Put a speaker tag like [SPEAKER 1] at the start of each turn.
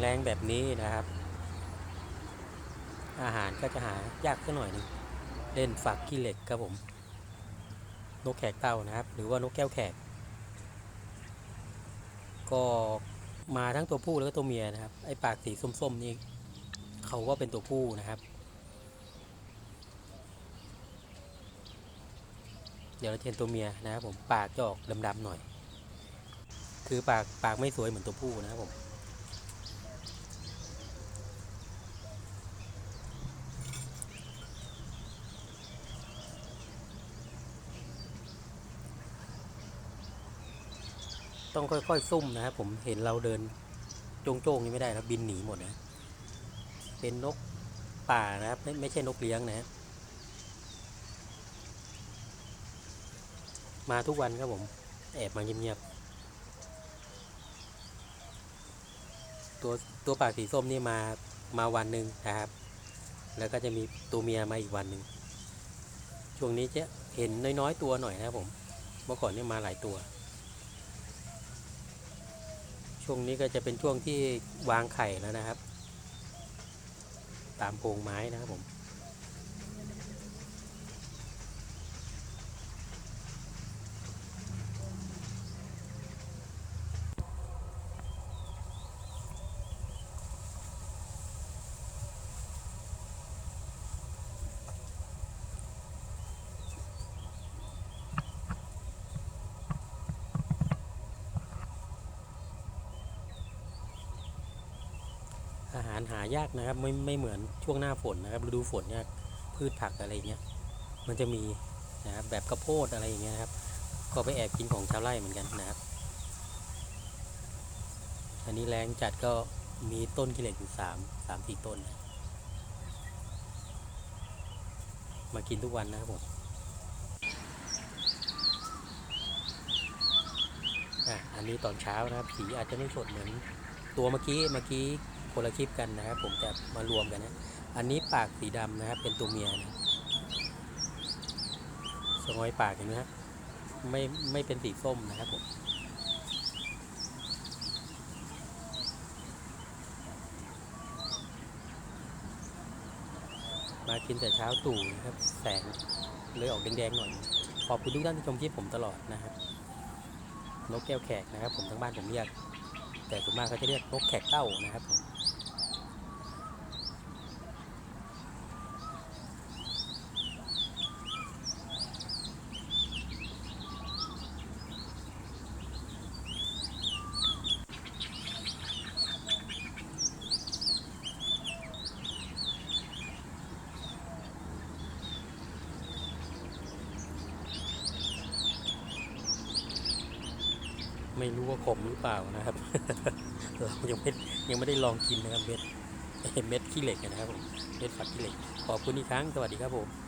[SPEAKER 1] แรงแบบนี้นะครับ อาหารก็จะหายากขึ้นหน่อยนึงเล่นฝักขี้เหล็กครับผม นกแขกเต่านะครับ หรือว่านกแก้วแขก ก็มาทั้งตัวผู้แล้วก็ตัวเมียนะครับ ไอ้ปากสีส้มๆนี่เขาก็เป็นตัวผู้นะครับ เดี๋ยวเราจะเห็นตัวเมียนะครับผมปากจะออกดำๆหน่อย คือปากปากไม่สวยเหมือนตัวผู้นะครับผม ต้องค่อยๆซุ่มนะครับผมเห็นเราเดินโจ้งๆนี่ไม่ได้แล้วบินหนีหมดนะ เป็นนกป่านะครับไม่ไม่ใช่นกเลี้ยงนะ มาทุกวันครับผม แอบมาเงียบๆตัวตัวปากสีส้มนี่มามาวันหนึ่งนะครับ แล้วก็จะมีตัวเมียมาอีกวันหนึ่งช่วงนี้จะเห็นน้อยๆตัวหน่อยนะครับผม เมื่อก่อนนี่มาหลายตัว ช่วงนี้ก็จะเป็นช่วงที่วางไข่แล้วนะครับ ตามโพรงไม้นะครับผม อาหารหายากนะครับ ไม่ไม่เหมือนช่วงหน้าฝนนะครับฤดูฝนเนี่ยพืชผักอะไรเงี้ยมันจะมีนะครับแบบข้าวโพดอะไรอย่างเงี้ยนะครับ ก็ไปแอบกินของชาวไร่เหมือนกันนะครับ อันนี้แรงจัดก็มีต้นกิเลสอยู่สามสามสี่ต้น มากินทุกวันนะครับผมอะอันนี้ตอนเช้านะครับสีอาจจะไม่สดเหมือนตัวเมื่อกี้เมื่อกี้ คนละคลิปกันนะครับ ผมจะมารวมกันนะ อันนี้ปากสีดำนะครับ เป็นตัวเมียนะสงอยปากเห็นไหมฮะไม่ไม่เป็นสีส้มนะครับผมมากินแต่เช้าตู่นะครับ แสงเลยออกแดงๆหน่อย ขอบคุณทุกท่านที่ชมคลิปผมตลอดนะครับ นกแก้วแขกนะครับ ผมทั้งบ้านผมเรียก แต่ส่วนมากเขาจะเรียกนกแขกเต้านะครับผม ไม่รู้ว่าขมหรือเปล่านะครับ เรายังไม่ยังไม่ได้ลองกินนะครับเม็ดเม็ดขี้เหล็กนะครับผมเม็ดฝักขี้เหล็กขอบคุณอีกครั้งสวัสดีครับผม